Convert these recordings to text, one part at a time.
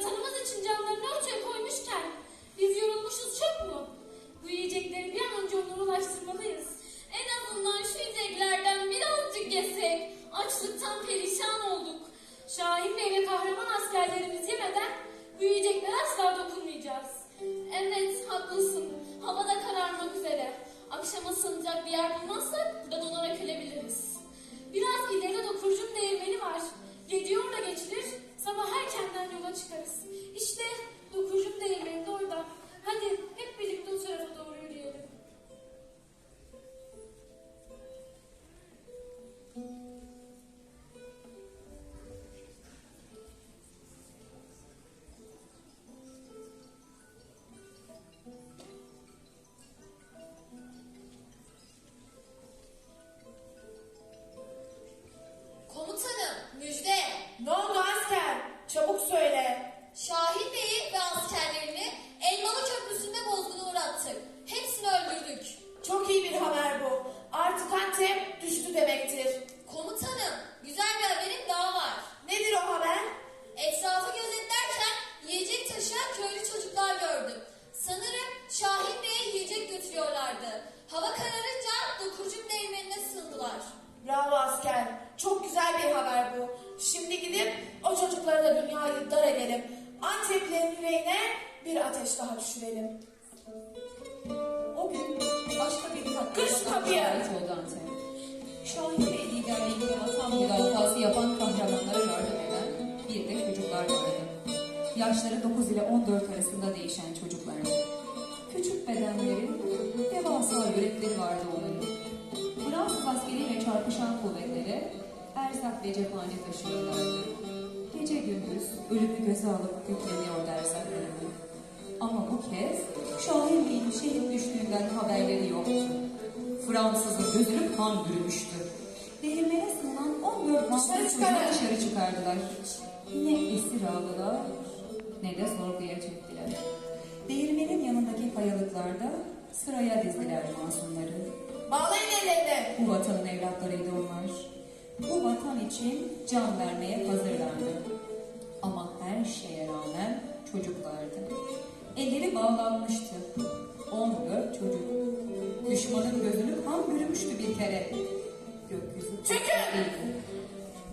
vatanımız için canlarını ortaya koymuşken biz yorulmuşuz çok mu? Bu yiyecekleri bir an önce onlara ulaştırmalıyız. En azından şu yiyeceklerden birazcık yesek. Açlıktan perişan olduk. Şahin Bey ve kahraman askerlerimiz yemeden bu yiyeceklere asla dokunmayacağız. Evet, haklısın. Hava da kararmak üzere. Akşama sığınacak bir yer bulmazsak burada donarak ölebiliriz. Biraz ileride dokurcum değirmeni var. Gece orada geçilir, sabah erkenden yola çıkarız. Ateş daha düşürelim. O gün başka bir tatlı Kır şu kapıyı. Şahin Bey liderliğinde vatan müdafası yapan kahramanlara yardım eden bir de çocuklar vardı. Yaşları 9 ile 14 arasında değişen çocuklardı. Küçük bedenleri, devasa yürekleri vardı onların. Fransız askeriyle çarpışan kuvvetlere erzak ve cephane taşıyorlardı. Gece gündüz ölümü göze alıp yükleniyordu erzaklarını. Ama bu kez Şahin Bey'in şehit düştüğünden haberleri yoktu. Fransızın gözünü kan bürümüştü. Değirmene sığınan 14 mahkum Dışarı çıkardılar. Ne esir aldılar ne de sorguya çektiler. Değirmenin yanındaki kayalıklarda sıraya dizdiler masumları. Bağlayın ellerini. Bu vatanın evlatlarıydı onlar. Bu vatan için can vermeye hazırlardı. Ama her şeye rağmen çocuklardı. Elleri bağlanmıştı. 14 çocuk. Düşmanın gözünü kan bürümüştü bir kere. Gökyüzü değildi.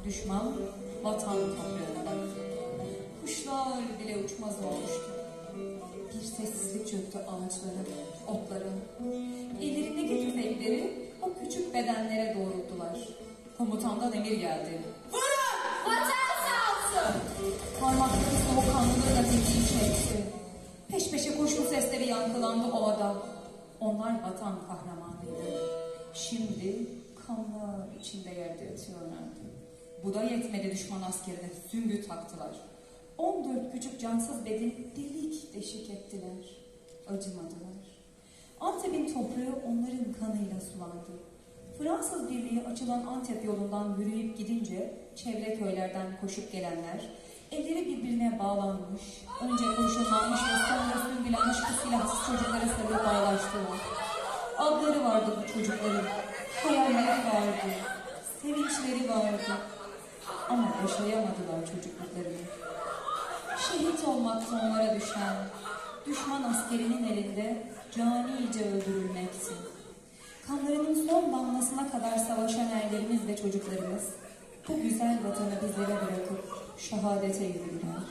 Düşman vatan toprağında. Kuşlar bile uçmaz olmuştu. Bir sessizlik çöktü ağaçlara, otlara. Ellerindeki tüfekleri o küçük bedenlere doğrulttular. Komutandan emir geldi. Vurun! Vatan sağ olsun. Parmakları soğukkanlılığıyla tetiği çekti. Peş peşe kurşun sesleri yankılandı ovada. Onlar vatan kahramanıydı. Şimdi kanlar içinde yerde yatıyorlardı. Bu da yetmedi düşman askerine süngü taktılar. 14 küçük cansız bedeni delik deşik ettiler. Acımadılar. Antep'in toprağı onların kanıyla sulandı. Fransız birliği açılan Antep yolundan yürüyüp gidince çevre köylerden koşup gelenler elleri birbirine bağlanmış, önce kurşunlanmış ve sonra süngülenmiş bu silahsız çocuklara sarılıp bağlaştılar. Adları vardı bu çocukların, hayalleri vardı, sevinçleri vardı. Ama yaşayamadılar çocukluklarını. Şehit olmakta onlara düşen, düşman askerinin elinde canice öldürülmekti. Kanlarının son damlasına kadar savaşan erlerimiz ve çocuklarımız bu güzel vatanı bizlere bırakıp şehadete yürüdüler.